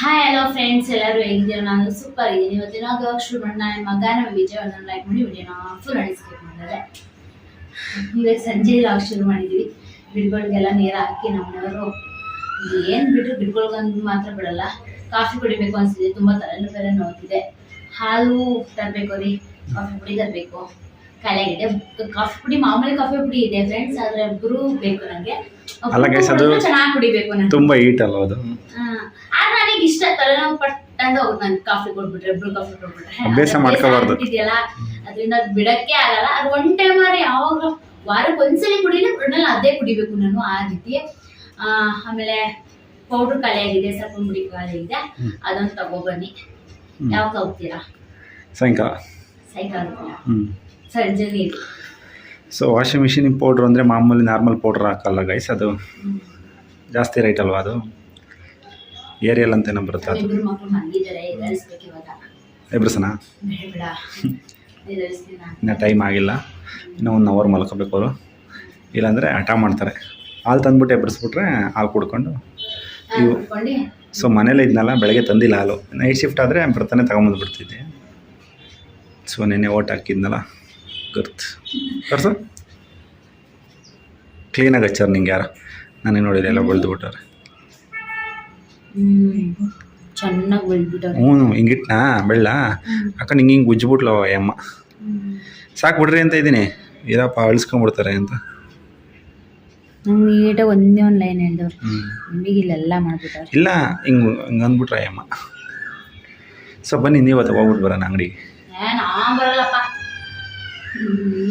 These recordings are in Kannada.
ಹಾಯ್ ಹಲೋ ಫ್ರೆಂಡ್ಸ್ ಎಲ್ಲರೂ ಹೇಗಿದ್ದೀರಾ? ನಾನು ಸೂಪರ್ ಇದ್ದೀನಿ ಇವತ್ತಿನ ವ್ಲಾಗ್ ಶುರು ಮಾಡಿ ನನ್ನ ಮಗ ನಮ್ಮ ವಿಜಯವನ್ನು ಲೈಕ್ ಮಾಡಿ ವಿಡಿಯೋನ ಫುಲ್ ಅಣಿಸ್ಬೇಕು ಮಾಡಿದ್ರೆ ಇವಾಗ ಸಂಜೆ ಲಾಗ್ ಶುರು ಮಾಡಿದ್ವಿ. ಬಿಡ್ಗಳಿಗೆಲ್ಲ ನೀರು ಹಾಕಿ ನಮ್ಮನೆಯವರು, ಏನು ಬಿಟ್ಟರು ಗಿಡಗಳಿಗಂದು ಮಾತ್ರ ಬಿಡಲ್ಲ. ಕಾಫಿ ಕುಡಿಬೇಕು ಅನಿಸಿದೆ ತುಂಬ ತಲೆನೂ ಬೇರೆ ನೋಡ್ತಿದೆ ಹಾಲು ತರಬೇಕು ರೀ. ಕಾಫಿ ಪುಡಿ ತರಬೇಕು ಖಾಲಿಯಾಗಿದೆ ಕಾಫಿ ಪುಡಿ ಮಾಮೂಲಿ ಕಾಫಿ ಪುಡಿ ಇದೆ ಫ್ರೆಂಡ್ಸ್ ಆದರೆ ಬ್ರೂ ಬೇಕು ನನಗೆ ಅಲ್ಲ ಅದು ಚೆನ್ನಾಗಿ ಕುಡಿಬೇಕು ನಾನು ತುಂಬಾ ಹೀಟ್ ಅಲ್ವ ಅದು? ಹಾ. ಆದ್ರೆ ನನಗೆ ಇಷ್ಟ ತಲೆನೋವು ಪಟ್ಟಂದ ಹೋಗುತ್ತೆ ನನ್ಗೆ ಕಾಫಿ ಕೊಟ್ಬಿಟ್ರೆ ಬ್ರೂ ಕಾಫಿ ಕೊಟ್ಬಿಟ್ರೆ. ಅಭ್ಯಾಸ ಮಾಡ್ಕೋಬಾರ್ದು. ಇದೆಯಲ್ಲ ಅದರಿಂದ ಅದ್ ಬಿಡಕ್ಕೆ ಆಗಲ್ಲ. ಅದು ಒನ್ ಟೈಮ್ ಯಾವಾಗ ವಾರಕ್ಕೆ ಒಂದ್ಸಲಿ ಕುಡಿಲಿ ಒಟ್ನಲ್ಲಿ ಅದೇ ಕುಡಿಬೇಕು ನಾನು ಆ ರೀತಿ. ಆ, ಆಮೇಲೆ ಪೌಡ್ರ್ ಖಾಲಿ ಆಗಿದೆ ಸ್ವಲ್ಪ ಮುಡಿ ಖಾಲಿ ಆಗಿದೆ. ಅದೊಂದು ತಗೊಬನ್ನಿ. ಯಾವಾಗ ಹೋಗ್ತೀರಾ ಸಾಯಂಕಾಲ. ಸೈಕಲ್ ಹ್ಮ್. ಸಂಜೆ ನೀರು ಸೊ ವಾಷಿಂಗ್ ಮಿಷಿನ್ ಪೌಡ್ರ್ ಅಂದರೆ ಮಾಮೂಲಿ ನಾರ್ಮಲ್ ಪೌಡ್ರ್ ಹಾಕಲ್ಲ ಗೈಸ್ ಅದು ಜಾಸ್ತಿ ರೈಟ್ ಅಲ್ವಾ ಅದು? ಏರಿಯಲ್ ಅಂತ ಏನೋ ಬರುತ್ತೆ ಅದು. ಇಬ್ರು ಮಕ್ಳು ಮಲಗಿದ್ದಾರೆ ಎದುರಿಸ್ಬೇಕು ಇವಾಗ. ಎಬ್ರಸನ ಬೇಡ ಬೇಡ ಎದುರಿಸ್ತೀನಿ ನಾನು. ಇನ್ನು ಟೈಮ್ ಆಗಿಲ್ಲ. ಇನ್ನೂ ಒನ್ ಅವರ್ ಮಲ್ಕೋಬೇಕು ಅವರು. ಇಲ್ಲಾಂದರೆ ಹಠ ಮಾಡ್ತಾರೆ. ಹಾಲು ತಂದ್ಬಿಟ್ಟು ಎಬ್ಬರಿಸ್ಬಿಟ್ರೆ ಹಾಲು ಕುಡ್ಕೊಂಡು ಇವು ಸೊ ಮನೇಲಿ ಇದ್ನಲ್ಲ ಬೆಳಗ್ಗೆ ತಂದಿಲ್ಲ ಹಾಲು. ನೈಟ್ ಶಿಫ್ಟ್ ಆದರೆ ಬರ್ತಾನೆ ತಗೊಂಬಂದ್ಬಿಡ್ತಿದ್ದೆ. ಸೊ ನೆನ್ನೆ ಓಟ್ ಹಾಕಿದ್ನಲ್ಲ. ಗೊತ್ತು ಕರ್ಸು ಕ್ಲೀನಾಗಿ ಹಚ್ಚಾರ ನಿಂಗೆ ಯಾರ? ನಾನೇ ನೋಡಿದೆ ಎಲ್ಲ ಬೆಳೆದು ಬಿಟ್ಟಾರೆ. ಚೆನ್ನಾಗಿ ಹ್ಞೂ ಹಿಂಗಿಟ್ನಾ ಬೆಳ್ಳ? ಅಕ್ಕ ನಿಂಗೆ ಹಿಂಗೆ ಉಜ್ಜಿಬಿಟ್ಲು ಅಮ್ಮ. ಸಾಕು ಬಿಡ್ರಿ ಅಂತ ಇದ್ದೀನಿ. ಇರಪ್ಪ ಅಳಿಸ್ಕೊಂಡ್ಬಿಡ್ತಾರೆ ಅಂತ. ನೀಟಾಗಿ ಒಂದೇ ಒಂದು ಲೈನ್ ಹೇಳಿದವ್ರು. ಇಲ್ಲೆಲ್ಲ ಇಲ್ಲ ಹಿಂಗೆ ಹಿಂಗೆ ಅಂದ್ಬಿಟ್ರೆ ಅಮ್ಮ. ಸೊ ಬನ್ನಿ ನೀವು ಹೋಗ್ಬಿಟ್ಟು ಬರೋಣ ಅಂಗಡಿಗೆ. ನಾನು ಬರಲ್ಲಪ್ಪ.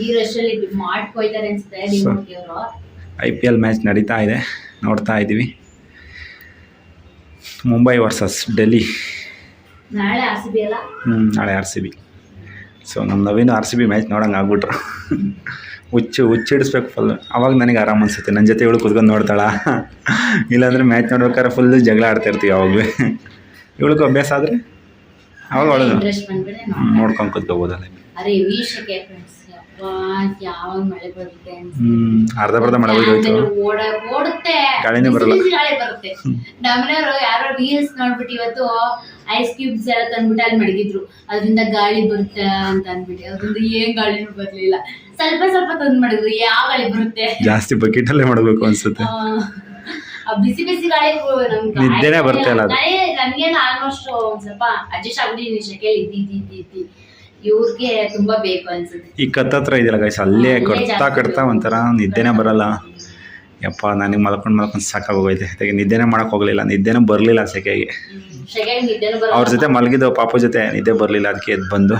ಈ ರಶಲ್ಲಿ ಮಾಡ್ಕೊಯ್ತಾರೆ ಅನ್ಸುತ್ತೆ ಅವರು ಐ ಪಿ ಎಲ್ ಮ್ಯಾಚ್ ನಡೀತಾ ಇದೆ. ನೋಡ್ತಾ ಇದ್ದೀವಿ. ಮುಂಬೈ ವರ್ಸಸ್ ಡೆಲ್ಲಿ ನಾಳೆ ಆರ್ ಸಿ ಬಿ ಅಲ್ಲ? ಹ್ಞೂ ನಾಳೆ ಆರ್ ಸಿ ಬಿ ಸೊ ನಮ್ಮ Naveen R C B match ನೋಡಂಗೆ ಆಗ್ಬಿಟ್ರು. ಹುಚ್ಚು ಹುಚ್ಚಿಡಿಸ್ಬೇಕು ಫುಲ್ ಅವಾಗ ನನಗೆ ಆರಾಮ ಅನ್ಸುತ್ತೆ. ನನ್ನ ಜೊತೆ ಇವಳು ಕುತ್ಕೊಂಡು ನೋಡ್ತಾಳ? ಇಲ್ಲಾಂದರೆ ಮ್ಯಾಚ್ ನೋಡ್ಬೇಕಾದ್ರೆ ಫುಲ್ ಜಗಳ ಆಡ್ತಾ ಇರ್ತೀವಿ ಅವಾಗಲೇ ಇವಳಿಗೂ ಅಭ್ಯಾಸ ಆದರೆ? ಅವಾಗ ಒಳ್ಳೆದು. ನೋಡ್ಕೊಂಡು ಕೂತ್ಕೋಬೋದಲ್ಲ. ಅರೆ ವಿ ಫ್ರೆಂಡ್ಸ್ ಯಾವಾಗ ಮಳೆ ಬರುತ್ತೆ ಅನ್ಸುತ್ತೆ ಅರ್ಧ ಬರ್ಧ ಮಳೆ ಆಮೇಲೆ ಓಡ ಓಡುತ್ತೆ. ಗಾಳಿನೇ ಬರಲ್ಲ. ಗಾಳಿ ಬರುತ್ತೆ. ನಮ್ಮನೆಯವರು ಯಾರೋ ರೀಲ್ಸ್ ನೋಡ್ಬಿಟ್ಟು ಇವತ್ತು ಐಸ್ ಕ್ಯೂಬ್ಸ್ ಎಲ್ಲ ತಂದ್ಬಿಟ್ಟು ಅಲ್ಲಿ ಮಡಗಿದ್ರು. ಅದರಿಂದ ಗಾಳಿ ಬರುತ್ತೆ ಅಂತ ಅಂದ್ಬಿಟ್ಟು. ಅದರಿಂದ ಏನ್ ಗಾಳಿನೂ ಬರ್ಲಿಲ್ಲ. ಸ್ವಲ್ಪ ಸ್ವಲ್ಪ ತಂದ್ ಮಡಗಿದ್ರು. ಯಾವ ಗಾಳಿ ಬರುತ್ತೆ? ಜಾಸ್ತಿ ಬಕೆಟ್ ಅಲ್ಲೇ ಮಾಡಬೇಕು ಅನ್ಸುತ್ತೆ. ಆ, ಬಿಸಿ ಬಿಸಿ ಗಾಳಿ ನಮ್ಗೆ ನಿದ್ದೆನೇ ಬರ್ತಾ ಇಲ್ಲ ಅದು. ನನ್ಗೇನು ಆಲ್ಮೋಸ್ಟ್ ಒಂದ್ ಸ್ವಲ್ಪ ಅಡ್ಜಸ್ಟ್ ಆಗ್ಬಿಟ್ಟಿದ್ದೀನಿ ಶೆಕೆಯಲ್ಲಿ. ಇದ್ದಿ ಇದ್ದಿ ಇದ್ದಿ ಇವ್ರಿಗೆ ತುಂಬಾ ಬೇಕು ಅನ್ಸುತ್ತೆ. ಈ ಕತ್ತತ್ರ ಇದೆಯಲ್ಲ ಗೈಸ್ ಅಲ್ಲೇ ಕಡ್ತಾ ಕಟ್ತಾ ಒಂಥರ ನಿದ್ದೆನೇ ಬರಲ್ಲ. ಯಪ್ಪ ನನಗೆ ಮಲ್ಕೊಂಡು ಮಲ್ಕೊಂಡು ಸಾಕಾಗೋಗೈತೆ. ಅದಕ್ಕೆ ನಿದ್ದೆನೇ ಮಾಡೋಕೆ ಹೋಗಲಿಲ್ಲ ನಿದ್ದೆನೂ ಬರಲಿಲ್ಲ ಸೆಕೆಗೆ. ನಿದ್ದೆನೂ ಬರಲ್ಲ. ಅವ್ರ ಜೊತೆ ಮಲಗಿದ್ದು ಪಾಪು ಜೊತೆ ನಿದ್ದೆ ಬರಲಿಲ್ಲ ಅದಕ್ಕೆ ಎದ್ದು ಬಂದು.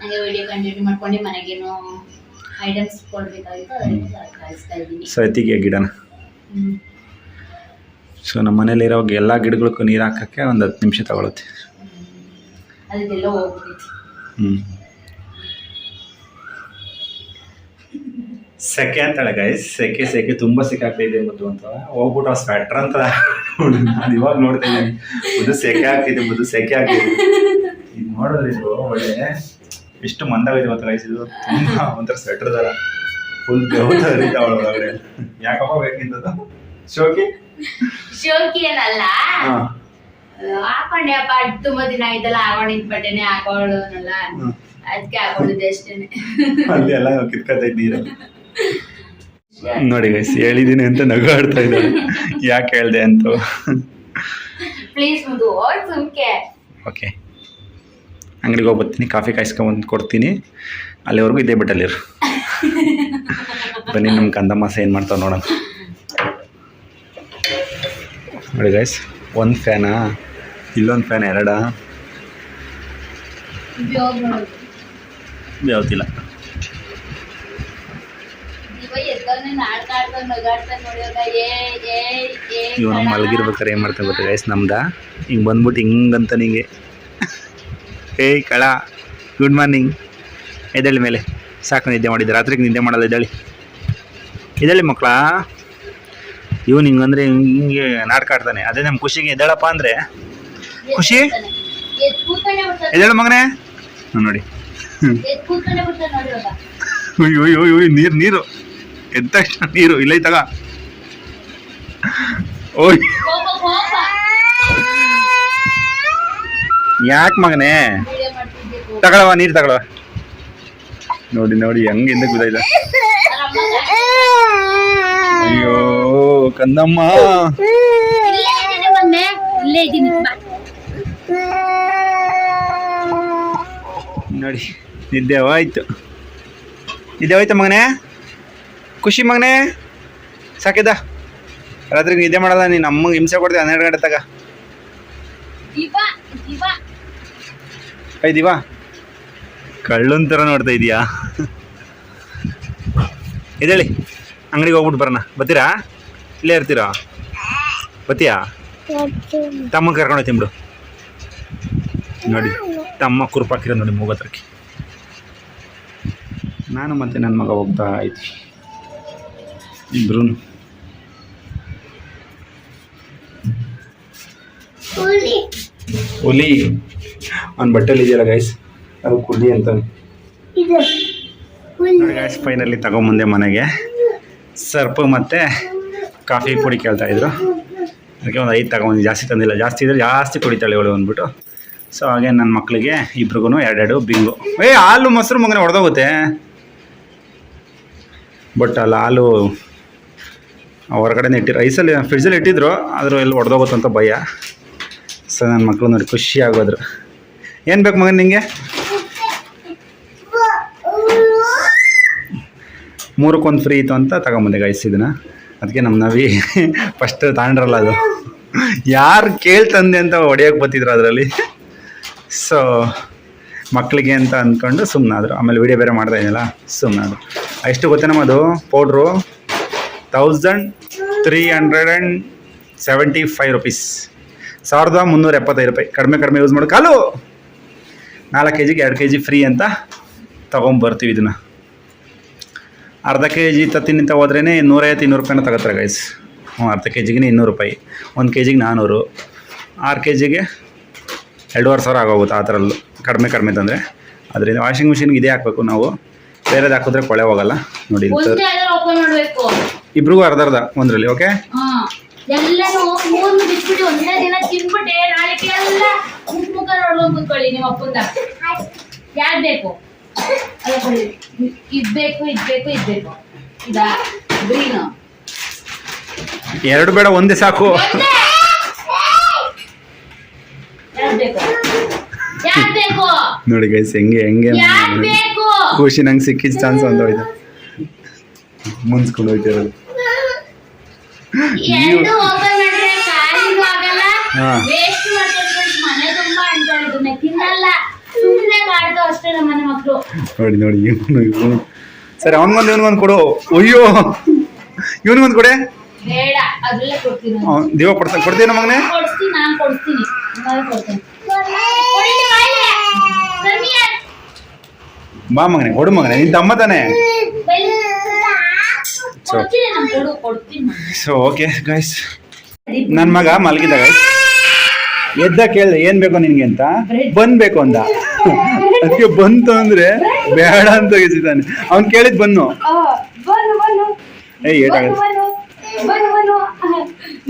ಹಂಗೆ ವಿಡಿಯೋ ಕಂಟಿನ್ಯೂ ಮಾಡ್ಕೊಂಡು ಮನೆಗೇನೋ ಐಟಮ್ಸ್ ಕೊಡ್ಬೇಕಾಗಿತ್ತು ಅದರಿಂದ ಕಳಿಸ್ತಾ ಇದ್ದೀನಿ. ಸತಿಗೆ ಗಿಡನ? ಸೊ ನಮ್ಮ ಮನೇಲಿರೋ ಎಲ್ಲ ಗಿಡಗಳಿಗೂ ನೀರು ಹಾಕೋಕ್ಕೆ ಒಂದು ಹತ್ತು ನಿಮಿಷ ತಗೊಳುತ್ತೆ. ಅದಕ್ಕೆಲ್ಲ ಸೆಕೆ ಅಂತಾಳೆ ಗೈಸ್ ಸೆಕೆ ಸೆಕೆ ತುಂಬ ಸೆಕೆ ಇದೆ ಮತ್ತು ಅಂತ ಹೋಗ್ಬಿಟ್ಟು ಆ ಸ್ವೆಟ್ರ್ ಅಂತ ನಾನು ಇವಾಗ ನೋಡ್ತಾ ಇದ್ದೀನಿ ಇದು ಸೆಕೆ ಆಗ್ತಿದೆ ಮುದ್ದು ಸೆಕೆ ಆಗ್ತಿದೆ. ಇದು ನೋಡಿದ್ರೆ ಇದು ಒಳ್ಳೆ ಎಷ್ಟು ಮಂದಾಗಿದೆ ಮತ್ತೆ ಗೈಸ್ ಇದು ತುಂಬ ಒಂಥರ ಸ್ವೆಟ್ರ್ ತರ. ಫುಲ್ ಬೆವತ ಹರಿತಾ ಒಳಗಡೆ. ಯಾಕಪ್ಪ ಬೇಕಿಂತದ್ದು ಶೋಕಿ? ಶೋಕಿ ಏನಲ್ಲ ಹಾಂ. ಹಾಕೊಂಡೆ ಅಪ್ಪ ಅದ್ ತುಂಬಾ ದಿನ ಆಯ್ತಲ್ಲ ಹಾಕೊಂಡಿದ್ ಬಟ್ಟೆನೆ ಹಾಕೊಳ್ಳೋನಲ್ಲ. ಅದಕ್ಕೆ ಹಾಕೊಂಡಿದ್ದೆ ಅಷ್ಟೇನೆ ಅಲ್ಲಿ ಎಲ್ಲ ಕಿತ್ಕೊತೈತೆ ನೀರಲ್ಲಿ ನೋಡಿ ಗೈಸ್ ಹೇಳಿದೀನಿ ಅಂತ ನಗು ಆಡ್ತಾ ಇದ್ದಾರೆ. ಯಾಕೆ ಹೇಳ್ದೆ ಅಂತ. ಪ್ಲೀಸ್ ಮುದು ಓಡ್ ಸುಮ್ಕೆ. ಓಕೆ ಅಂಗಡಿಗೆ ಹೋಗಿ ಬರ್ತೀನಿ ಕಾಫಿ ಕಾಯಿಸ್ಕೊಂಬಂದು ಕೊಡ್ತೀನಿ. ಅಲ್ಲಿವರೆಗೂ ಇದೇ ಬಿಟ್ಟಲ್ಲಿರು ಬನ್ನಿ ನಮ್ಮ ಕಂದಮಾಸ ಏನು ಮಾಡ್ತಾವೆ ನೋಡೋಣ. ನೋಡಿ ಗೈಸ್ ಒಂದು ಫ್ಯಾನಾ? ಇಲ್ಲೊಂದು ಫ್ಯಾನ್ ಎರಡ? ಏ ಇವನು. ಮಲಗಿರ್ಬೇಕಾರೆ ಏನು ಮಾಡ್ತಾನೆ ಗೊತ್ತಾ ಗೈಸ್ ನಮ್ದ? ಹಿಂಗೆ ಬಂದ್ಬಿಟ್ಟು ಹಿಂಗಂತ ನಿಂಗೆ. ಏಯ್ ಕಳ ಗುಡ್ ಮಾರ್ನಿಂಗ್ ಎದ್ದೇಳಿ ಮೇಲೆ. ಸಾಕು ನಿದ್ದೆ ಮಾಡಿದ್ದೆ. ರಾತ್ರಿಗೆ ನಿದ್ದೆ ಮಾಡಲ್ಲ ಎದ್ದೇಳಿ. ಎದ್ದೇಳಿ ಮಕ್ಕಳ ಇವನು ಹಿಂಗಂದ್ರೆ ಹಿಂಗೆ ನಾಟಕ ಆಡ್ತಾನೆ. ಅದೇ ನಮ್ಮ ಖುಷಿಗೆ ಎದ್ದೇಳಪ್ಪ ಅಂದರೆ ಖುಷಿ? ಎದ್ದೇಳು ಮಗನೇ. ನೋಡಿ. ಅಯ್ಯೋ ಅಯ್ಯೋ ನೀರು ನೀರು. ಎದ್ದ ನೀರು. ಇಲ್ಲ ತಗ ಓಯ್. ಯಾಕೆ ಮಗನೇ? ತಗೊಳವ ನೀರು ತಗೊಳವ ನೋಡಿ ನೋಡಿ, ಹೆಂಗ್ ಹಿಂದಕ್ಕೆ ಬಿದ್ದಾಯ್ತ. ಅಯ್ಯೋ. ಕಂದಮ್ಮ. ನೋಡಿ, ನಿದ್ದೆ ಹೋಯ್ತು. ನಿದ್ದೆ ಹೋಯ್ತು ಮಗನೇ? ಖುಷಿ ಮಗನೇ? ಸಾಕಿದ? ರಾತ್ರಿ ನಿದ್ದೆ ಮಾಡಲ್ಲ, ನೀನು ಅಮ್ಮಗೆ ಹಿಂಸೆ ಕೊಡ್ತೀವಿ ಹನ್ನೆರಡು ಗಂಟೆ ತಗ. ದಿವ ದಿವ. ಐದಿವಾ ಕಳ್ಳನ್ ಥರ ನೋಡ್ತಾ ಇದೀಯಾ? ಇದೇಳಿ ಅಂಗಡಿಗೆ ಹೋಗ್ಬಿಟ್ಟು ಬರೋಣ. ಬರ್ತೀರಾ? ಇಲ್ಲೇ ಇರ್ತೀರಾ? ಬತ್ತೀಯಾ ತಮ್ಮ ಕರ್ಕೊಂಡು ಹೋಗ್ತೀನಿ ಬಿಡು. ನೋಡಿ ತಮ್ಮ ಕುರುಪಾಕಿರೋ ನೋಡಿ ಮೂಗತ್ರಕ್ಕೆ ನಾನು ಮತ್ತೆ ನನ್ನ ಮಗ ಹೋಗ್ತಾ ಇದ್ವಿ ಇಬ್ರು ಹುಲಿ. ಅವ್ನ ಬಟ್ಟೆಲಿ ಇದೆಯಲ್ಲ ಗೈಸ್ ಅದು ಹುಲಿ ಅಂತ. ಗೈಸ್ ಫೈನಲಿ ತಗೊಂಬಂದೆ ಮನೆಗೆ. ಸರ್ಪು ಮತ್ತು ಕಾಫಿ ಪುಡಿ ಕೇಳ್ತಾ ಇದ್ರು. ಅದಕ್ಕೆ ಒಂದು ಐದು ತಗೊಂಡು ಜಾಸ್ತಿ ತಂದಿಲ್ಲ. ಜಾಸ್ತಿ ಇದ್ರೆ ಜಾಸ್ತಿ ಕುಡಿತಾಳೆ ಇವಳು ಅಂದ್ಬಿಟ್ಟು. ಸೊ ಹಾಗೆ ನನ್ನ ಮಕ್ಕಳಿಗೆ ಇಬ್ರಿಗೂ ಎರಡೆರಡು ಬಿಂಗು. ಏ, ಹಾಲು ಮೊಸರು ಮಗನೇ ಹೊಡೆದೋಗುತ್ತೆ ಬಟ್ ಅಲ್ಲ, ಹಾಲು ಹೊರಗಡೆ ಇಟ್ಟಿ ಐಸಲ್ಲಿ ಫ್ರಿಡ್ಜಲ್ಲಿ ಇಟ್ಟಿದ್ರು, ಆದರೂ ಎಲ್ಲಿ ಹೊಡೆದೋಗುತ್ತಂತ ಭಯ. ಸೊ ನನ್ನ ಮಕ್ಕಳು ನೋಡಿ ಖುಷಿ ಆಗೋದ್ರು. ಏನು ಬೇಕು ಮಗನ ನಿಂಗೆ? ಮೂರಕ್ಕೊಂದು ಫ್ರೀ ಇತ್ತು ಅಂತ ತಗೊಂಬಂದೆ ಗೈಸ್ ಇದನ್ನ. ಅದಕ್ಕೆ ನಮ್ಮ ನವಿ ಫಸ್ಟ್ ತಾಂಡ್ರಲ್ಲ ಅದು. ಯಾರು ಕೇಳ್ತಂದೆ ಅಂತ ಹೊಡಿಯೋಕೆ ಬತ್ತಿದ್ರು ಅದರಲ್ಲಿ. ಸೊ ಮಕ್ಕಳಿಗೆ ಅಂತ ಅಂದ್ಕೊಂಡು ಸುಮ್ಮನಾದ್ರು ಆಮೇಲೆ ವಿಡಿಯೋ ಬೇರೆ ಮಾಡ್ತಾ ಇದ್ದಲ್ಲ ಸುಮ್ಮನಾದ್ರು ಎಷ್ಟು ಗೊತ್ತೇನಮ್ಮ ಅದು powder thousand three hundred and seventy five rupees ಸಾವಿರದ ಮುನ್ನೂರ ಎಪ್ಪತ್ತೈದು ರೂಪಾಯಿ. ಕಡಿಮೆ ಕಡಿಮೆ ಯೂಸ್ ಮಾಡೋಕ್ಕೆ ಕಾಲು! ನಾಲ್ಕು ಕೆ ಜಿಗೆ ಎರಡು ಕೆ ಜಿ ಫ್ರೀ ಅಂತ ತೊಗೊಂಬರ್ತೀವಿ ಇದನ್ನು. ಅರ್ಧ ಕೆ ಜಿ ತತ್ತಿನಿಂತ ಹೋದ್ರೇ ನೂರೈವತ್ತು ಇನ್ನೂರು ರೂಪಾಯಿನ ತಗೋತಾರೆ ಗೈಸ್ ಹ್ಞೂ ಅರ್ಧ ಕೆ ಜಿಗೆ ಇನ್ನೂರು ರೂಪಾಯಿ. ಒಂದು ಕೆ ಜಿಗೆ ನಾನ್ನೂರು ಆರು ಕೆ ಜಿಗೆ ಎರಡೂವರೆ ಸಾವಿರ ಆಗೋಗುತ್ತೆ ಆ ಥರಲ್ಲೂ ಕಡಿಮೆ ಕಡಿಮೆ ತಂದರೆ. ಅದರಿಂದ ವಾಷಿಂಗ್ ಮಿಷಿನ್ಗೆ ಇದೇ ಹಾಕಬೇಕು ನಾವು. ಬೇರೆದು ಹಾಕಿದ್ರೆ ಕೊಳೆ ಹೋಗಲ್ಲ. ನೋಡಿ ಇಬ್ರಿಗೂ ಅರ್ಧ ಅರ್ಧ ಒಂದರಲ್ಲಿ ಓಕೆ ನಿಮ್ಮ ಬೇಕು? ಇದ್ ಗ್ರೀನು. ಎರಡು ಬೇಡ ಒಂದೇ ಸಾಕು. ನೋಡಿ ಗೈಸ್ ಹೆಂಗೆ ಹೆಂಗೆ ಖುಷಿ ನಂಗೆ ಸಿಕ್ಕಿದ ಚಾನ್ಸ್ ಒಂದು ಹೋಯ್ತು. ಮುನ್ಸ್ಕೊಂಡು ಹೋಯ್ತಿರೋದು ಹಾ. ತಿನ್ನಲ್ಲ. ಮಾಡ್ತಾವ ಅಷ್ಟೇ ನಮ್ಮನೆ ಮಕ್ಕಳು ನೋಡಿ ನೋಡಿ ಇವನು ಇವನು. ಸರಿ ಅವನಿಗೊಂದು ಇವನಿಗೊಂದು ಕೊಡು. ಅಯ್ಯೋ ಇವನಿಗೊಂದು ಕೊಡೆ. ಬೇಡ ಅದ್ರಲ್ಲೇ ಕೊಡ್ತೀನಿ ದಿವ ಕೊಡ್ತಾ ಕೊಡ್ತೀನ. ಮಗನೇ? ನಾನು ಕೊಡ್ತೀನಿ ನಾನು ಕೊಡ್ತೀನಿ. ಬಾ ಮಗನೇ ಕೊಡು ಮಗನೇ. ನಿನ್ ತಮ್ಮ ತಾನೆ? ನಾನು. ಸೊ ಓಕೆ ಗೈಸ್ ನನ್ನ ಮಗ ಮಲಗಿದ ಗೈಸ್ ಎದ್ದ ಕೇಳಿದೆ ಏನ್ ಬೇಕು ನಿನ್ಗೆ ಅಂತ? ಬಂದ್ಬೇಕು ಅಂದ. ಅದಕ್ಕೆ ಬಂತು ಅಂದ್ರೆ ಬೇಡ ಅಂತ ಇದ್ದಾನೆ ಅವ್ನ್ ಕೇಳಿದ್ ಬನ್ನು. ಏ ಏಟಾಗತ್ತೆ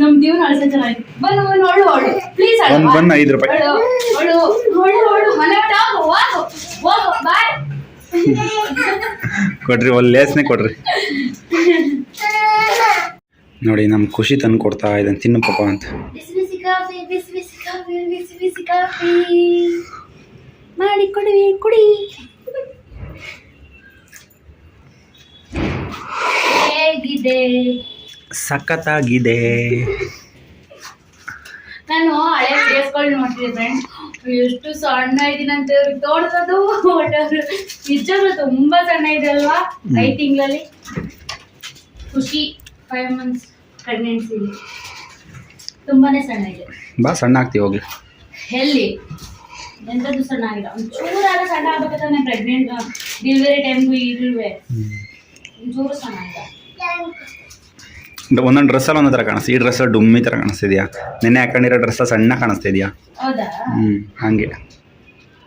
ನಮ್ ಜೀವನ ಅಳ್ಸ ಚೆನ್ನಾಗಿ ಬನ್ನು ಬನ್ನು ಒಳ್ಳು ಒಳ್ಳು ಪ್ಲೀಸ್ ಒಂದ್ ಬನ್ ಐದು ರೂಪಾಯಿ. ಒಳ್ಳು ಒಳ್ಳು ಒಳ್ಳು ಒಳ್ಳು ಮನೆ ಒಟ್ಟು ಹೋಗು ಹೋಗು ಹೋಗು ಬಾಯ್. ಕೊಡ್ರಿ ಒಂದು ಲೇಸ್ನೆ ಕೊಡ್ರಿ. ನೋಡಿ ನಮ್ ಖುಷಿ ತಂದು ಕೊಡ್ತಾ ಇದ್ದಾನೆ ತಿನ್ನು ಪಾಪ ಅಂತ. ಬಿಸಿ ಬಿಸಿ ಕಾಫಿ ಬಿಸಿ ಬಿಸಿ ಕಾಫಿ ಬಿಸಿ ಬಿಸಿ ಕಾಫಿ. ಮಾಡಿ ಕೊಡುವೆ ಕುಡಿ. ಹೇಗಿದೆ? ಸಖತ್ತಾಗಿದೆ. ನಾನು ಹಳೆ ವಿಡಿಯೋಸ್ಗಳು ನೋಡ್ತಿದ್ದೆ ಫ್ರೆಂಡ್ಸ್ ಎಷ್ಟು ಸಣ್ಣ ಇದೀನಿ ಅಂತ ತೋರಿಸೋದು ನಿಜವಾಗ್ಲೂ ತುಂಬಾ ಸಣ್ಣ ಇದೆ ಅಲ್ವಾ? ಐದು ತಿಂಗಳಲ್ಲಿ. ಖುಷಿ ಫೈವ್ ಮಂತ್ಸ್ ಪ್ರೆಗ್ನೆನ್ಸಿ ತುಂಬಾನೇ ಸಣ್ಣ ಇದೆ. ಬಾ ಸಣ್ಣ ಆಗ್ತೀವಿ ಹೋಗ್ಲಿ ಎಲ್ಲಿ? ಎಂಥದ್ದು ಸಣ್ಣ ಆಗಿಲ್ಲ. ಒಂಚೂರಾದ ಸಣ್ಣ ಪ್ರೆಗ್ನೆಂಟ್ ಡೆಲಿವರಿ ಟೈಮ್ಗೂ ಇರುವೆ ಒಂಚೂರು ಸಣ್ಣ ಆಗಿಲ್ಲ ಒಂದೊಂದು ಡ್ರೆಸ್ಸಲ್ಲಿ ಒಂದೊಂದು ಥರ ಕಾಣಿಸ್ತಾ ಈ ಡ್ರೆಸ್ ಡುಮ್ಮಿ ಥರ ಕಾಣಿಸ್ತಿದ್ಯಾ? ನೆನ್ನೆ ಹಾಕೊಂಡಿರೋ ಡ್ರೆಸ್ ಸಣ್ಣ ಕಾಣಿಸ್ತಿದ್ಯಾ? ಹೌದಾ? ಹ್ಞೂ ಹಾಗೆ.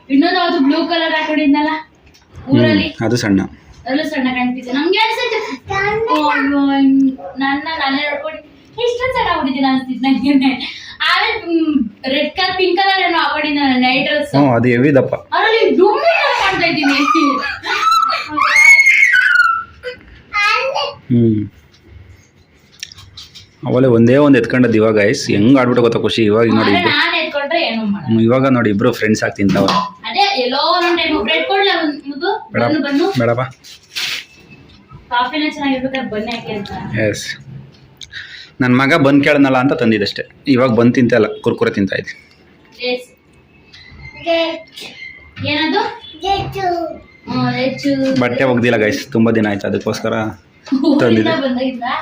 ಇನ್ನೊಂದು ಅದು ಬ್ಲೂ ಕಲರ್ ಹಾಕೊಂಡಿದ್ನಲ್ಲ? ಊರಲ್ಲಿ? ಅದು ಸಣ್ಣ. ಅಲ್ಲೂ ಸಣ್ಣ ಕಾಣ್ತಿದ್ದೆ ನಮ್ಗೆ ಅನ್ಸುತ್ತೆ ನನ್ನ ನಾನೇ ನೋಡ್ಕೊಂಡು ಇಷ್ಟೊಂದು ಸಣ್ಣ ಆಗ್ಬಿಟ್ಟಿದ್ದೀನಿ ನನಗೆ ರೆಡ್ ಕಲರ್ ಪಿಂಕ್ ಕಲರ್ ಏನೋ ಹಾಕೊಂಡಿದ್ದಾನೆ ನೈಟ್ ಡ್ರೆಸ್ ಹ್ಞೂ ಅದು ಎವಿದಪ್ಪ ಅದರಲ್ಲಿ ಡುಮ್ಮಿ ಮಾಡ್ತಾ ಇದ್ದೀನಿ. ಹ್ಞೂ ಅವಲೇ ಒಂದೇ ಒಂದು ಎತ್ಕೊಂಡದ್ದು ಇವಾಗ ಐಸ್ ಹೆಂಗ್ ಆಡ್ಬಿಟ್ಟು ಗೊತ್ತಾ ಖುಷಿ? ಇವಾಗ ನೋಡಿ ನಾನು ಎತ್ಕೊಂಡ್ರೆ ಏನು ಮಾಡಲ್ಲ. ಇವಾಗ ನೋಡಿ ಇಬ್ರು ಫ್ರೆಂಡ್ಸ್ ಆಗಿ ತಿಂತಾವೆ ಅದೇ ಎಲ್ಲೋ ಒಂದ್ ಟೈಮ್ ಬ್ರೆಡ್ ಕೊಡ್ಲ ಒಂದು ಬೇಡ ಬನ್ನು ಬನ್ನು ಬೇಡಪ್ಪ. ಕಾಫಿನ ಚೆನ್ನಾಗಿರ್ಬೇಕಾದ್ರೆ ಬನ್ನಿ ಹಾಕಿ ಅಂತ. ಎಸ್ ನನ್ನ ಮಗ ಬಂದು ಕೇಳನಲ್ಲ ಅಂತ ತಂದಿದ್ದಷ್ಟೇ. ಇವಾಗ ಬಂದು ತಿಂತಲ್ಲ ಕುರ್ಕುರೆ ತಿಂತಾ ಇದ್ದೆ ಬಟ್ಟೆ ಒಗ್ದಿಲ್ಲ ಗೈಸ್ ತುಂಬ ದಿನ ಆಯ್ತು ಅದಕ್ಕೋಸ್ಕರ ತಂದಿದ್ದೆ. ತಂದಿದೆ.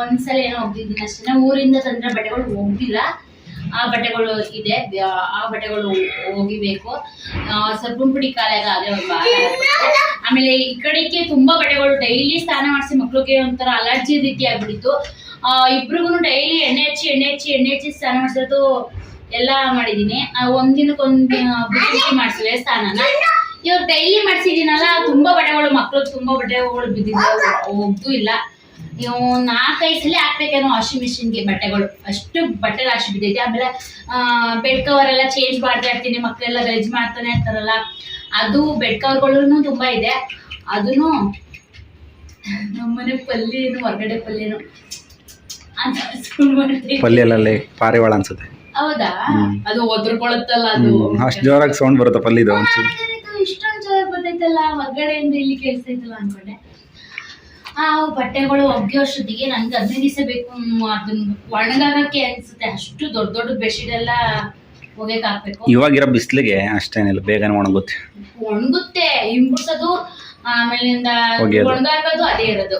ಒಂದ್ಸಲ ಏನೋ ಹೋಗ್ತಿದ್ದೀನಿ ಅಷ್ಟೇ. ಊರಿಂದ ತಂದ್ರೆ ಬಟ್ಟೆಗಳು ಒಗ್ದಿಲ್ಲ. ಆ ಬಟ್ಟೆಗಳು ಇದೆ ಆ ಬಟ್ಟೆಗಳು ಹೋಗಿಬೇಕು ಆ, ಸ್ವಲ್ಪ ಪುಡಿ ಕಾಲಾಗ ಅದೇ ಒಂದು ಆಮೇಲೆ ಈ ಕಡೆಗೆ ತುಂಬಾ ಬಟ್ಟೆಗಳು ಡೈಲಿ ಸ್ನಾನ ಮಾಡಿಸಿ ಮಕ್ಳಿಗೆ ಒಂಥರ ಅಲರ್ಜಿ ರೀತಿ ಆಗ್ಬಿಟ್ಟಿತ್ತು ಇಬ್ರಿಗೂ ಡೈಲಿ ಎಣ್ಣೆ ಹಚ್ಚಿ ಎಣ್ಣೆ ಹಚ್ಚಿ ಎಣ್ಣೆ ಹಚ್ಚಿ ಸ್ನಾನ ಮಾಡಿಸೋದು ಎಲ್ಲ ಮಾಡಿದೀನಿ. ಒಂದಿನಕ್ಕೊಂದು ಮಾಡಿಸಿವೆ ಸ್ನಾನ ಇವಾಗ ಡೈಲಿ ಮಾಡಿಸಿದೀನಲ್ಲ, ತುಂಬಾ ಬಟ್ಟೆಗಳು ಮಕ್ಳು ತುಂಬಾ ಬಟ್ಟೆಗಳು ಬಿದ್ದಿದ್ದೆ ಹೋಗ್ದು ಇಲ್ಲ. ನೀವು ನಾಲ್ಕೈದು ಸಲ ಹಾಕ್ಬೇಕೇನೋ ವಾಷಿಂಗ್ ಮಿಷಿನ್ಗೆ ಬಟ್ಟೆಗಳು. ಅಷ್ಟು ಬಟ್ಟೆ ರಾಶಿ ಬಿದ್ದೈತಿ. ಆಮೇಲೆ ಬೆಡ್ ಕವರ್ ಎಲ್ಲ ಚೇಂಜ್ ಮಾಡ್ತಾ ಇರ್ತೀನಿ ಮಕ್ಕಳೆಲ್ಲ ಗಲೀಜ್ ಮಾಡ್ತಾನೆ ಇರ್ತಾರಲ್ಲ. ಅದು ಬೆಡ್ ಕವರ್ಗಳು ತುಂಬಾ ಇದೆ. ಅದನ್ನು ನಮ್ಮನೆ ಪಲ್ಯನು ಹೊರಗಡೆ ಪಲ್ಯನು. ಪಲ್ಯ ಎಲ್ಲ ಪಾರಿವಾಳ ಅನ್ಸುತ್ತೆ. ಹೌದಾ? ಅದು ಒದ್ರಕೊಳ್ಳುತ್ತಲ್ಲ ಅದು. ಅಷ್ಟು ಜೋರಾಗಿ ಸೌಂಡ್ ಬರುತ್ತೆ ಪಲ್ಲಿದು. ಒಂಚೂರು ಇಷ್ಟೊಂದು ಜೋರ ಬರ್ತೈತಲ್ಲ ಹೊರಗಡೆಯಿಂದ ಇಲ್ಲಿ ಕೇಳಿಸ್ತೈತಲ್ಲ ಅನ್ಕೊಂಡೆ. ಆ ಬಟ್ಟೆಗಳು ಒಗ್ಯೋಷ್ಟೊತ್ತಿಗೆ ನಂಗೆ ಹದಿನೈದು ದಿವಸ ಬೇಕು ಅದನ್ನ ಒಣಗಾರಕ್ಕೆ ಅನ್ಸುತ್ತೆ. ಅಷ್ಟು ದೊಡ್ಡ ದೊಡ್ಡ ಬೆಡ್ಶೀಟ್ ಎಲ್ಲ ಒಗೆಕ್ ಹಾಕ್ಬೇಕು ಇವಾಗಿರೋ ಬಿಸಿಲಿಗೆ ಅಷ್ಟೇನಿಲ್ಲ ಬೇಗನೆ ಒಣಗುತ್ತೆ. ಒಣಗುತ್ತೆ ಹಿಂಬಿಡ್ಸೋದು ಆಮೇಲಿಂದ. ಒಣಗಾಕೋದು ಅದೇ ಇರೋದು.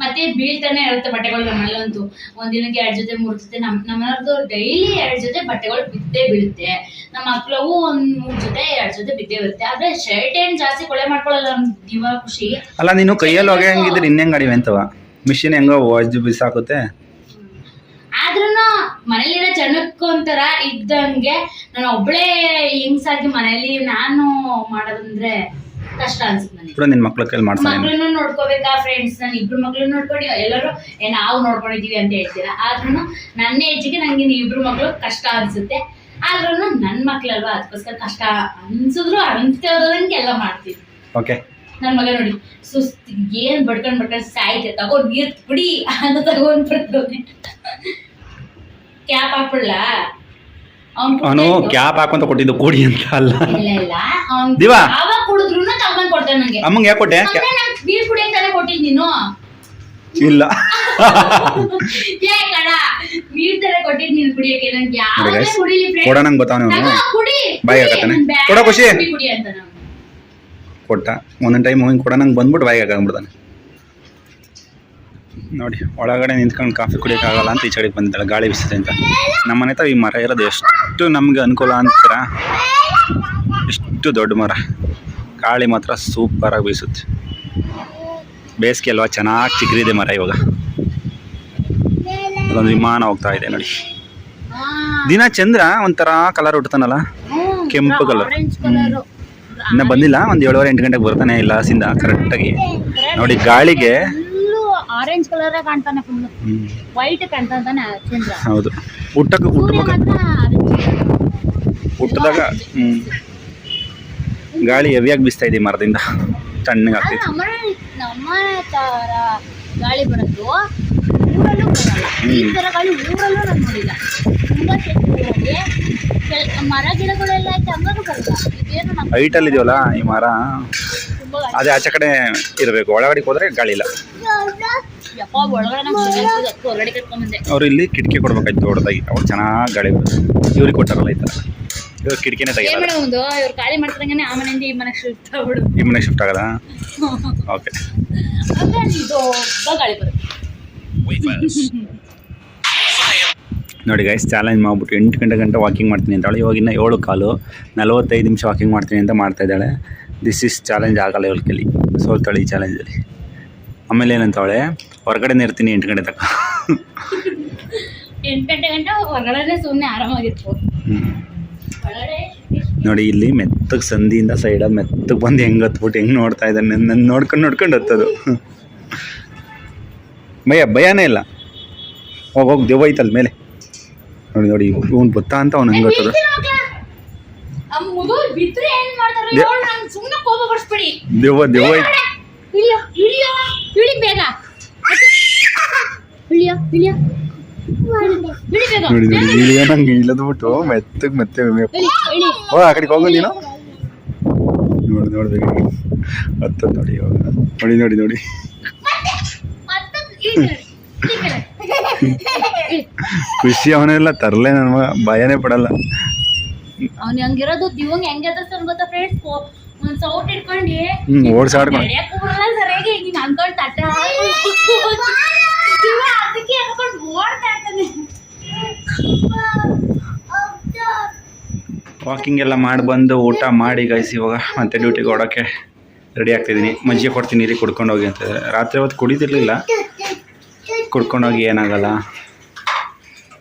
ಮತ್ತೆ ಬೀಳ್ತಾನೆ ಇರುತ್ತೆ ಬಟ್ಟೆಗಳು ನಮ್ಮಲ್ಲಂತೂ. ಒಂದಿನಕ್ಕೆ ಎರಡ್ ಜೊತೆ ಮೂರ್ ಜೊತೆ ನಮ್ ನಮ್ಮನವ್ರದ್ದು ಡೈಲಿ ಎರಡ್ ಜೊತೆ ಬಟ್ಟೆಗಳು ಬಿದ್ದೇ ಬೀಳುತ್ತೆ. ನಮ್ಮ ಮಕ್ಳವು ಒಂದ್ ಮೂರ್ ಜೊತೆ ಎರಡ್ ಜೊತೆ ಬಿದ್ದೇ ಬರುತ್ತೆ ಆದ್ರೆ ಶರ್ಟ್ ಏನ್ ಜಾಸ್ತಿ ಕೊಳೆ ಮಾಡ್ಕೊಳ್ಳಲ್ಲ ಜೀವ ಖುಷಿ. ಅಲ್ಲ ನೀನು ಕೈಯಲ್ಲಿ ಹೊಗೆ ಹಂಗಿದ್ರೆ ಇನ್ನೇನ್ ಗಡಿವೆ ಅಂತವ ಮಿಷಿನ್ ಹೆಂಗೋ ವಾಜ್ ಬಿಸಾಕುತ್ತೆ. ಆದ್ರೂ ಮನೇಲಿರೋ ಜನಕ್ಕೂ ಒಂಥರ ಇದ್ದಂಗೆ ನಾನು ಒಬ್ಳೇ ಹಿಂಗ್ಸಾಗಿ ಮನೇಲಿ ನಾನು ಮಾಡೋದಂದ್ರೆ ಕಷ್ಟ ಅನ್ಸುತ್ತೆ ನನಗೆ. ಕೂಡ ನಿನ್ನ ಕೈಲಿ ಮಾಡ್ತಾನೆ ಮಕ್ಳನ್ನು ನೋಡ್ಕೋಬೇಕಾ ಫ್ರೆಂಡ್ಸ್ ನಾನು ಇಬ್ರು ಮಕ್ಳು ನೋಡ್ಕೊಂಡು. ಎಲ್ಲರೂ ಏ ನಾವು ನೋಡ್ಕೊಂಡಿದೀವಿ ಅಂತ ಹೇಳ್ತೀರಾ? ಆದ್ರೂ ನನ್ನ ಹೆಜ್ಜೆಗೆ ನಂಗೆ ನೀವು ಇಬ್ರು ಮಕ್ಳು ಕಷ್ಟ ಅನ್ಸುತ್ತೆ. ಆದ್ರೂ ನನ್ನ ಮಕ್ಳಲ್ವಾ? ಅದಕ್ಕೋಸ್ಕರ ಕಷ್ಟ ಅನ್ಸಿದ್ರು ಅನ್ಸ್ತಿರೋದಂಗೆ ಎಲ್ಲ ಮಾಡ್ತೀವಿ. ಓಕೆ ನನ್ನ ಮಗ ನೋಡಿ ಸುಸ್ತಿ ಏನ್ ಬಡ್ಕೊಂಡ್ ಬಡ್ಕೊಂಡ್ ಸಾಯ್ತೆ ತಗೊಂಡ್ ನೀರ್ ಬಿಡಿ ಅಂತ ತಗೊಂಡ್ ಬರ್ತಾನೆ ಕ್ಯಾಪ್ ಹಾಕ್ಬಿಡ್ಲ? ಅವ್ನ್ ಕ್ಯಾಪ್ ಹಾಕೊಂತ ಕೊಟ್ಟಿದ್ದು ಕೂಡಿ ಅಂತ ಅಲ್ಲ. ಇಲ್ಲ ಇಲ್ಲ. ಅವ್ನ್ ದಿವಾ? ನಂಗೆ. ಅಮ್ಮಂಗೆ ಯಾಕೆ ಕೊಟ್ಟೆ? ಅಂದ್ರೆ ನಂಗ್ ನೀರ್ ಕುಡಿಯಕ್ ತಾನೇ ಕೊಟ್ಟಿದ್ ನೀನು. ಇಲ್ಲ. ತರ ಕೊಟ್ಟಿದ್ ನೀನ್ ಕುಡಿಯಕ್ಕೆ ನಂಗೆ ನೋಡಿ ಯಾವಾಗ guys, ಕುಡಿಲಿ friend? ಕೊಡ ನಂಗೆ ಗೊತ್ತಾವನೆ ಅವನು ಕುಡಿ ಬಾಯಿ ಹಾಕತ್ತಾನೆ. ನನ್ ಬ್ಯಾಗ್ ಕೊಡ ಖುಷಿ. ಕುಡಿ, ಕುಡಿ ಅಂತ ನಾನು. ಕೊಟ್ಟ. ಒಂದೊಂದು ಟೈಮ್ ಹೋಗಿ ಕೊಡ ನಂಗೆ ಬಂದ್ಬಿಟ್ಟು ಬಾಯಿಗೆ ಹಾಕೊಂಡ್ಬಿಡ್ತಾನೆ ನೋಡಿ ಒಳಗಡೆ ನಿಂತ್ಕೊಂಡು ಕಾಫಿ ಕುಡಿಯೋಕ್ಕಾಗಲ್ಲ ಅಂತ ಈ ಕಡೆಗೆ ಬಂದಿದ್ದಾಳೆ ಗಾಳಿ ಬೀಸುತ್ತೆ ಅಂತ. ನಮ್ಮ ಮನೆ ಹತ್ರ ಈ ಮರ ಇರೋದು ಎಷ್ಟು ನಮಗೆ ಅನುಕೂಲ ಅಂತೀರ? ಎಷ್ಟು ದೊಡ್ಡ ಮರ. ಗಾಳಿ ಮಾತ್ರ ಸೂಪರಾಗಿ ಬೀಸುತ್ತೆ. ಬೇಸಿಗೆ ಅಲ್ವಾ? ಚೆನ್ನಾಗಿ ಚಿಗುರಿದೆ ಮರ ಇವಾಗ. ಅದೊಂದು ವಿಮಾನ ಹೋಗ್ತಾ ಇದೆ ನೋಡಿ. ದಿನ ಚಂದ್ರ ಒಂಥರ ಕಲರ್ ಹುಟ್ಟತಾನಲ್ಲ ಕೆಂಪು. ಕಲರ್ ಇನ್ನು ಬಂದಿಲ್ಲ? ಒಂದು ಏಳುವರೆ ಎಂಟು ಗಂಟೆಗೆ ಬರ್ತಾನೆ ಇಲ್ಲ ಹಸಿಂದ ಕರೆಕ್ಟಾಗಿ. ನೋಡಿ ಗಾಳಿಗೆ. ಆರೆಂಜ್ ಕಲರ್ ಕಾಣ್ತಾನೆ ಫುಲ್ ಹ್ಮ್, ವೈಟ್ ಕಾಣ್ತಾನೆ ಚಂದ್ರ. ಹೌದು. ಹುಟ್ಟಕ್ಕೆ ಸೂರ್ಯ ಹುಟ್ಟಬೇಕು ಮಾತ್ರ ಹ್ಞೂ ಗಾಳಿ ಹೆವಿಯಾಗಿ ಬೀಸ್ತಾ ಇದೆ ಈ ಮರದಿಂದ. ತಣ್ಣಗೆ ನಮ್ಮ ನಮ್ಮ ತರ ಗಾಳಿ ಬರೋದು. ಊರಲ್ಲೂ ಬರಲ್ಲ. ಈ ಹ್ಮ್. ಗಾಳಿ ಊರಲ್ಲೂ ನಾನು ನೋಡಿಲ್ಲ. ತುಂಬಾ ಕೆಟ್ಟದಾಗಿ ಕೆಲ್- ಮರ ಗಿಡಗಳೆಲ್ಲ ಐತೆ ಹಂಗಾರು ಬರಲ್ಲ. ಇದೇನು ನಮ್ಮ ಹೈಟಲ್ಲಿ ಇದೆಯಲ್ಲ ಈ ಮರ. ಅದೇ ಆಚೆ ಕಡೆ ಇರಬೇಕು. ಒಳಗಡೆ ಹೋದ್ರೆ ಗಾಳಿ ಇಲ್ಲ. ಅವ್ರು ಇಲ್ಲಿ ಕಿಟಕಿ ಕೊಡ್ಬೇಕಾಯ್ತು ದೊಡ್ಡದಾಗಿ. ಅವ್ರು ಚೆನ್ನಾಗಿ ಗಾಳಿ ಬರುತ್ತೆ. ಇವ್ರಿಗೆ ಕೊಟ್ಟಾರಲ್ಲ ಈ ಥರ ಇವ್ರು ಕಿಟಕಿನೇ ಏನ್ ತೆಗಿಲ್ಲ ಒಂದು ಇವ್ರು ಖಾಲಿ ಮಾಡ್ತಿದಂಗೆ ಆ ಮನೆಯಿಂದ ಈ ಮನೆಗೆ ಶಿಫ್ಟ್ ಆಗ್ಬಿಡು ಈ ಮನೆಗೆ ಶಿಫ್ಟ್ ಆಗದ ಓಕೆ ಅಲ್ಲಿ ದೊಡ್ಡ ಗಾಳಿ ಬರುತ್ತೆ. ನೋಡಿ ಗೈಸ್ ಚಾಲೆಂಜ್ ಮಾಡ್ಬಿಟ್ಟು ಎಂಟು ಗಂಟೆ ಗಂಟೆ ವಾಕಿಂಗ್ ಮಾಡ್ತೀನಿ ಅಂತಾಳೆ. ಇವಾಗ ಇನ್ನೂ ಏಳು ಕಾಲು ನಲವತ್ತೈದು ನಿಮಿಷ ವಾಕಿಂಗ್ ಮಾಡ್ತೀನಿ ಅಂತ ಮಾಡ್ತಾ ಇದ್ದಾಳೆ. ದಿಸ್ ಇಸ್ ಚಾಲೆಂಜ್ ಆಗಲ್ಲ ಇವಳ ಕೈಲಿ ಸೋಲ್ತಾಳೆ ಈ ಚಾಲೆಂಜಲ್ಲಿ ಆಮೇಲೆ ಏನಂತಾವಳೆ ಹೊರಗಡೆ ಇರ್ತೀನಿ ಎಂಟು ಗಂಟೆ ತನಕ. ಎಂಟು ಗಂಟೆ ಗಂಟೆ ಹೊರಗಡೆ ಸುಮ್ಮನೆ ಆರಾಮಾಗಿರ್ಬೋದು. ಹ್ಮ್. ನೋಡಿ ಇಲ್ಲಿ ಮೆತ್ತಗೆ ಸಂಧಿಯಿಂದ ಸೈಡಲ್ಲಿ ಮೆತ್ತಗೆ ಬಂದು ಹೆಂಗೆ ಹತ್ಬಿಟ್ಟು ಹೆಂಗೆ ನೋಡ್ತಾ ಇದ್ದಾನೆ ನನ್ನ ನೋಡ್ಕೊಂಡು ನೋಡ್ಕೊಂಡು ಹತ್ತದು. ಭಯ ಭಯನೇ ಇಲ್ಲ. ಹೋಗಿ ಹೋಗಿ ದೆವ್ವ ಐತಲ್ಲ ಮೇಲೆ. ನೋಡಿ ನೋಡಿ ಇವ್ನು ಗೊತ್ತಾ ಅಂತ ಅವ್ನು ಹಂಗೆ ಹತ್ತದ. ದೇವ ಮಗು ಬಿದ್ರೆ ಏನ್ ಮಾಡ್ತಾರೆ? ದೆ- ಹೇಳು ನಂಗೆ ಸುಮ್ಮನೆ ಕೋಪ ಬರ್ಸ್ಬಿಡಿ. ದೆವ್ವ ದೆವ್ವ ಐತೆ. ಇಳಿಯೋ ಇಳಿಯೋ ಇಳಿ ಬೇಗ. ಇಳಿಯೋ ಇಳಿಯೋ. ಇಳಿ ಬೇಗ ನೋಡಿ ನೋಡಿ ಇಳಿಯ ನಂಗೆ ಇಳಿದ್ಬಿಟ್ಟು ಮೆತ್ತಗೆ ಮತ್ತೆ ಓ ಆ ಕಡೆಗೆ ಹೋಗು ನೀನು. ನೋಡಿ ನೋಡ್ಬೇಕು ಹತ್ತದ ನೋಡಿ ಇವಾಗ ನೋಡಿ ನೋಡಿ ನೋಡಿ. ಖುಷಿ ಅವನೆಲ್ಲ ತರಲೆ ನನ್ನ ಮಗ. ಭಯನೇ ಪಡಲ್ಲ. ಅವ್ನ್ ಹಂಗಿರೋದು? ದಿವಂಗ್ ಹೆಂಗೆ ಎದುರ್ಸ್ತಾನೆ ಗೊತ್ತಾ ಫ್ರೆಂಡ್ಸ್ ಒಂದ್ ಸೌಟ್ ಇಟ್ಕೊಂಡು ಓಡ್ಸಾಡ್ಕೊಂಡು. ಸರಿಯಾಗಿ. ನೀನು ಅನ್ಕೊಂಡ್ ತಟ್ಟ ವಾಕಿಂಗ್ ಎಲ್ಲ ಮಾಡಿ ಬಂದು ಊಟ ಮಾಡಿ ಗೈಸ್ ಇವಾಗ ಮತ್ತೆ ಡ್ಯೂಟಿಗೆ ಓಡೋಕ್ಕೆ ರೆಡಿ ಆಗ್ತಿದ್ದೀನಿ. ಮಜ್ಜಿಗೆ ಕೊಡ್ತೀನಿ ಇಲ್ಲಿ ಕುಡ್ಕೊಂಡು ಹೋಗಿ ಅಂತ. ರಾತ್ರಿ ಹೊತ್ತು ಕುಡಿದಿರಲಿಲ್ಲ. ಕುಡ್ಕೊಂಡೋಗಿ ಏನಾಗಲ್ಲ.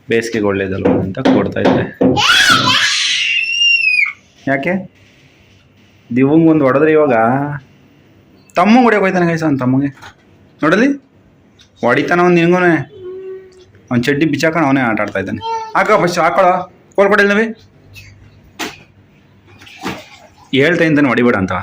ಬೇಸಿಗೆಗೆ ಒಳ್ಳೇದಲ್ವ ಅಂತ ಕೊಡ್ತಾ ಇದ್ದೆ. ಯಾಕೆ? ದಿವಂಗ್ ಒಂದು ಹೊಡೆದ್ರೆ ಇವಾಗ ತಮ್ಮ ಹೊಡಿಯೋಕೆ ಹೋಯ್ತಾನೆ ಗೈಸ್ ಅವ್ನು ತಮ್ಮಗೆ. ನೋಡಲಿ ಹೊಡಿತಾನ ಅವ್ನು ನಿನಗೂ ಅವ್ನು ಚಡ್ಡಿ ಬಿಚ್ಚಾಕೊಂಡು ಅವನೇ ಆಟ ಆಡ್ತಾ ಇದ್ದಾನೆ. ಹಾಕೋ ಫಸ್ಟ್ ಹಾಕೊಳ್ಳೋ ಕೊಡ್ಕೊಡಿಲ್ಲ ನವಿ? ಹೇಳ್ತಾ ಇದ್ದಾನೆ, ಹೊಡಿಬೇಡ ಅಂತ.